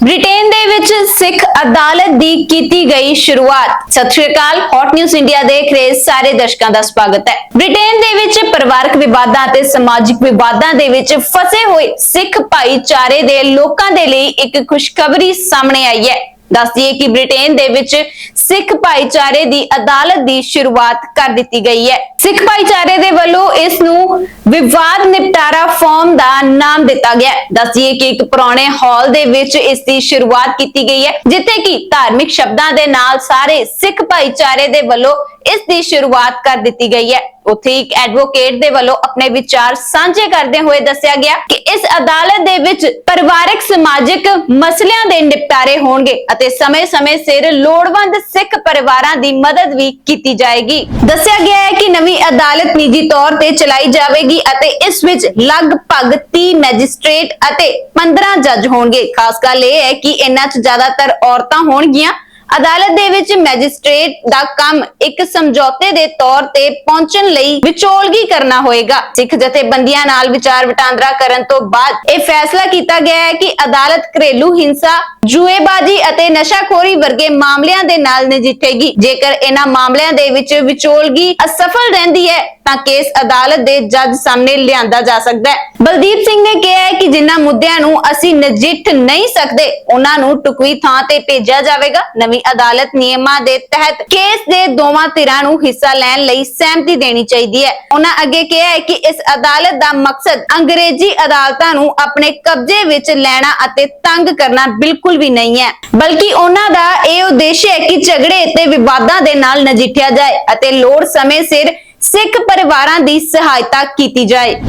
Britain ਦੇ ਵਿੱਚ ਸਿੱਖ ਅਦਾਲਤ ਦੀ ਕੀਤੀ ਗਈ ਸ਼ੁਰੂਆਤ। ਸਤਿ ਸ਼੍ਰੀ ਅਕਾਲ ਹੌਟ ਨਿਊਜ਼ ਇੰਡੀਆ ਦੇਖ ਰਹੇ ਸਾਰੇ ਦਰਸ਼ਕਾਂ ਦਾ ਸਵਾਗਤ ਹੈ। ਬ੍ਰਿਟੇਨ ਦੇ ਵਿੱਚ ਪਰਿਵਾਰਕ ਵਿਵਾਦਾਂ ਅਤੇ ਸਮਾਜਿਕ ਵਿਵਾਦਾਂ ਦੇ ਵਿੱਚ ਫਸੇ ਹੋਏ ਸਿੱਖ ਭਾਈਚਾਰੇ ਦੇ ਲੋਕਾਂ ਦੇ ਲਈ ਇੱਕ ਖੁਸ਼ਖਬਰੀ ਸਾਹਮਣੇ ਆਈ ਹੈ। ਦੱਸ ਦਈਏ ਕਿ ਬ੍ਰਿਟੇਨ ਦੇ ਵਿੱਚ ਸਿੱਖ ਭਾਈਚਾਰੇ ਦੀ ਅਦਾਲਤ ਦੀ ਸ਼ੁਰੂਆਤ ਕਰ ਦਿੱਤੀ ਗਈ ਹੈ। ਸਿੱਖ ਭਾਈਚਾਰੇ ਦੇ ਵੱਲੋਂ ਇਸ ਨੂੰ ਵਿਵਾਦ ਨਿਪਟਾਰਾ ਫਾਰਮ ਦਾ ਨਾਮ ਦਿੱਤਾ ਗਿਆ ਹੈ। ਦੱਸ ਕਿ ਇੱਕ ਪੁਰਾਣੇ ਹਾਲ ਦੇ ਵਿੱਚ ਇਸ ਦੀ ਸ਼ੁਰੂਆਤ ਕੀਤੀ ਗਈ ਹੈ, ਜਿੱਥੇ ਕਿ ਧਾਰਮਿਕ ਸ਼ਬਦਾਂ ਦੇ ਨਾਲ ਸਾਰੇ ਸਿੱਖ ਭਾਈਚਾਰੇ ਦੇ ਵੱਲੋਂ ਇਸ ਦੀ ਸ਼ੁਰੂਆਤ ਕਰ ਦਿੱਤੀ ਗਈ ਹੈ। ਉੱਥੇ ਇੱਕ ਐਡਵੋਕੇਟ ਦੇ ਵੱਲੋਂ ਆਪਣੇ ਵਿਚਾਰ ਸਾਂਝੇ ਕਰਦੇ ਹੋਏ ਦੱਸਿਆ ਗਿਆ ਕਿ ਇਸ ਅਦਾਲਤ ਦੇ ਵਿੱਚ ਪਰਿਵਾਰਕ ਸਮਾਜਿਕ ਮਸਲਿਆਂ ਦੇ ਨਿਪਟਾਰੇ ਹੋਣਗੇ ਅਤੇ ਸਮੇਂ-ਸਮੇਂ ਸਿਰ ਲੋੜਵੰਦ ਸਿੱਖ ਪਰਿਵਾਰਾਂ ਦੀ ਮਦਦ ਵੀ ਕੀਤੀ ਜਾਏਗੀ। ਦੱਸਿਆ ਗਿਆ ਹੈ ਕਿ ਨਵੀਂ ਅਦਾਲਤ ਨਿੱਜੀ ਤੌਰ ਤੇ ਚਲਾਈ ਜਾਵੇਗੀ ਅਤੇ ਇਸ ਵਿੱਚ ਲਗਭਗ 30 ਮੈਜਿਸਟ੍ਰੇਟ ਅਤੇ 15 ਜੱਜ ਹੋਣਗੇ। ਖਾਸ ਗੱਲ ਇਹ ਹੈ ਕਿ ਇਹਨਾਂ 'ਚ ਜ਼ਿਆਦਾਤਰ ਔਰਤਾਂ ਹੋਣਗੀਆਂ। ਅਦਾਲਤ ਦੇ ਵਿੱਚ ਮੈਜਿਸਟ੍ਰੇਟ ਦਾ ਕੰਮ ਇੱਕ ਸਮਝੌਤੇ ਦੇ ਤੌਰ ਤੇ ਪਹੁੰਚਣ ਲਈ ਵਿਚੋਲਗੀ ਕਰਨਾ ਹੋਏਗਾ। ਸਿੱਖ ਜਥੇਬੰਦੀਆਂ ਨਾਲ ਵਿਚਾਰ ਵਟਾਂਦਰਾ ਕਰਨ ਤੋਂ ਬਾਅਦ ਇਹ ਫੈਸਲਾ ਕੀਤਾ ਗਿਆ ਹੈ ਕਿ ਅਦਾਲਤ ਘਰੇਲੂ ਹਿੰਸਾ, ਜੂਏਬਾਜ਼ੀ ਅਤੇ ਨਸ਼ਾਖੋਰੀ ਵਰਗੇ ਮਾਮਲਿਆਂ ਦੇ ਨਾਲ ਨਜਿੱਠੇਗੀ। ਜੇਕਰ ਇਹਨਾਂ ਮਾਮਲਿਆਂ ਦੇ ਵਿੱਚ ਵਿਚੋਲਗੀ ਅਸਫਲ ਰਹਿੰਦੀ ਹੈ, ਤਾਂ ਕੇਸ ਅਦਾਲਤ ਦੇ ਜੱਜ ਸਾਹਮਣੇ ਲਿਆਂਦਾ ਜਾ ਸਕਦਾ ਹੈ। ਬਲਦੀਪ ਸਿੰਘ ਨੇ ਕਿਹਾ ਹੈ ਕਿ ਜਿਨ੍ਹਾਂ ਮੁੱਦਿਆਂ ਨੂੰ ਅਸੀਂ ਨਜਿੱਠ ਨਹੀਂ ਸਕਦੇ, ਉਹਨਾਂ ਨੂੰ ਟੁਕਵੀ ਥਾਂ ਤੇ ਭੇਜਿਆ ਜਾਵੇਗਾ। ਨਵੀਂ ਅਦਾਲਤ ਨਿਯਮਾਂ ਦੇ ਤਹਿਤ ਕੇਸ ਦੇ ਦੋਵਾਂ ਧਿਰਾਂ ਨੂੰ ਹਿੱਸਾ ਲੈਣ ਲਈ ਸਹਿਮਤੀ ਦੇਣੀ ਚਾਹੀਦੀ ਹੈ। ਉਹਨਾਂ ਅੱਗੇ ਕਿਹਾ ਹੈ ਕਿ ਇਸ ਅਦਾਲਤ ਦਾ ਮਕਸਦ ਅੰਗਰੇਜ਼ੀ ਅਦਾਲਤਾਂ ਨੂੰ ਆਪਣੇ ਕਬਜ਼ੇ ਵਿੱਚ ਲੈਣਾ ਅਤੇ ਤੰਗ ਕਰਨਾ ਬਿਲਕੁਲ ਵੀ ਨਹੀਂ ਹੈ। ਬਲਕਿ ਉਹਨਾਂ ਦਾ ਇਹ ਉਦੇਸ਼ ਹੈ ਕਿ ਝਗੜੇ ਤੇ ਵਿਵਾਦਾਂ ਦੇ ਨਾਲ ਨਜਿੱਠਿਆ ਜਾਏ ਅਤੇ ਲੋੜ ਸਮੇਂ ਸਿਰ ਸਿੱਖ ਪਰਿਵਾਰਾਂ ਦੀ ਸਹਾਇਤਾ ਕੀਤੀ ਜਾਏ।